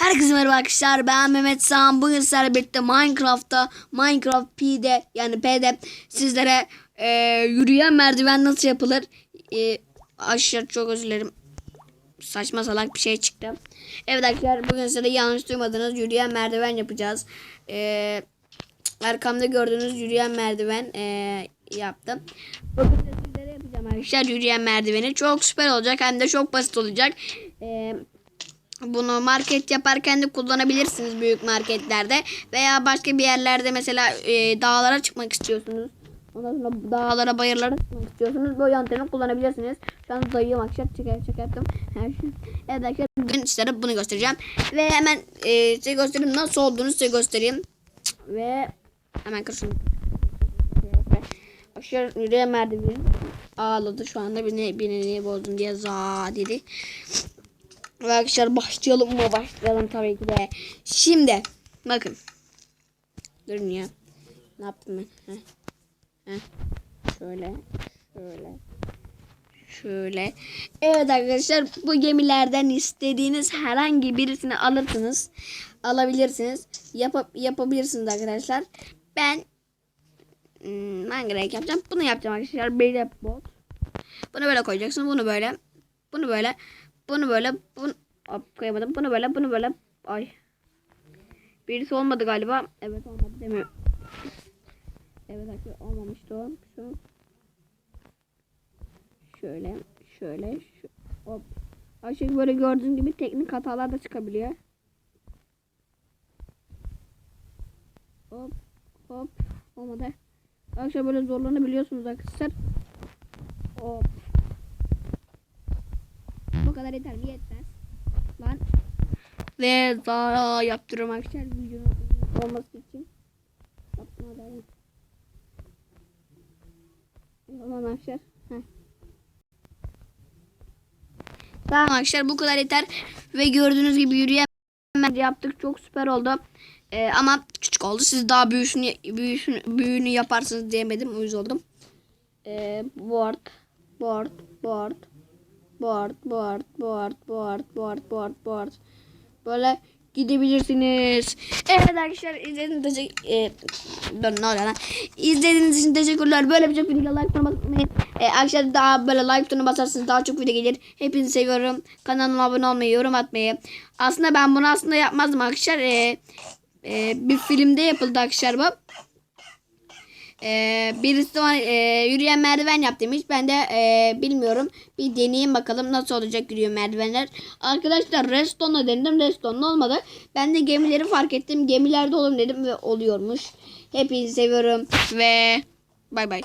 Herkese merhaba arkadaşlar. Ben Mehmet Sağan. Bugün sizlerle birlikte Minecraft'ta Minecraft P'de yani P'de sizlere e, yürüyen merdiven nasıl yapılır? E, aşağı çok özür dilerim. Saçma salak bir şey çıktı. Evet arkadaşlar bugün size yanlış duymadınız. Yürüyen merdiven yapacağız. E, arkamda gördüğünüz yürüyen merdiven e, yaptım. Bugün de sizlere yapacağım arkadaşlar yürüyen merdiveni. Çok süper olacak hem de çok basit olacak. E, bunu market yaparken de kullanabilirsiniz büyük marketlerde veya başka bir yerlerde mesela e, dağlara çıkmak istiyorsunuz. Ondan sonra dağlara bayırlara çıkmak istiyorsunuz. Bu yöntemi kullanabilirsiniz. Şu an dayıyorum akşam çeker çekerdim. evet arkadaşlar bugün size bunu göstereceğim. Ve hemen e, size göstereyim nasıl olduğunu size göstereyim. Ve hemen şunu. Aşağı yürüyen merdiven ağladı şu anda beni, beni niye bozdun diye za dedi. Arkadaşlar başlayalım mı? Başlayalım tabii ki de. Şimdi bakın. Durun ya. Ne yaptım ben? Heh. Heh. Şöyle. Şöyle. Şöyle. Evet arkadaşlar bu gemilerden istediğiniz herhangi birisini alırsınız. Alabilirsiniz. Yap yapabilirsiniz arkadaşlar. Ben hmm, hangi renk yapacağım? Bunu yapacağım arkadaşlar. Bir bot. Bunu böyle koyacaksın. Bunu böyle. Bunu böyle. Bunu böyle. Bunu Hop, koyamadım. Bunu böyle. Bunu böyle. Ay. Birisi olmadı galiba. Evet olmadı demiyorum. Evet arkadaşlar olmamıştı o. Şu. Şöyle. Şöyle. Şu. Hop. Aşağı böyle gördüğün gibi teknik hatalar da çıkabiliyor. Hop. Hop. Olmadı. Arkadaşlar böyle zorlanabiliyorsunuz arkadaşlar. Hop. Kadar yeter mi? Yetmez. Lan. Ve daha yaptırıyorum arkadaşlar videonun olması için. Yapma da. Tamam arkadaşlar. Heh. Tamam arkadaşlar bu kadar yeter. Ve gördüğünüz gibi yürüyen yaptık. Çok süper oldu. Ee, ama küçük oldu. Siz daha büyüsünü, büyüsünü, büyüğünü yaparsınız diyemedim. Uyuz oldum. Ee, board, board, board, board, board, board, board, board, board, board. Böyle gidebilirsiniz. Evet arkadaşlar izlediğiniz için e, dur, ne oluyor lan? İzlediğiniz için teşekkürler. Böyle birçok video like butonuna. E, arkadaşlar daha böyle like butonuna basarsanız daha çok video gelir. Hepinizi seviyorum. Kanalıma abone olmayı, yorum atmayı. Aslında ben bunu aslında yapmazdım arkadaşlar. E, e, bir filmde yapıldı arkadaşlar bu. Ee, birisi de e, yürüyen merdiven yap demiş. Ben de e, bilmiyorum. Bir deneyeyim bakalım nasıl olacak yürüyen merdivenler. Arkadaşlar Redstone'la denedim. Redstone'la olmadı. Ben de gemileri fark ettim. Gemilerde olalım dedim ve oluyormuş. Hepinizi seviyorum ve bay bay.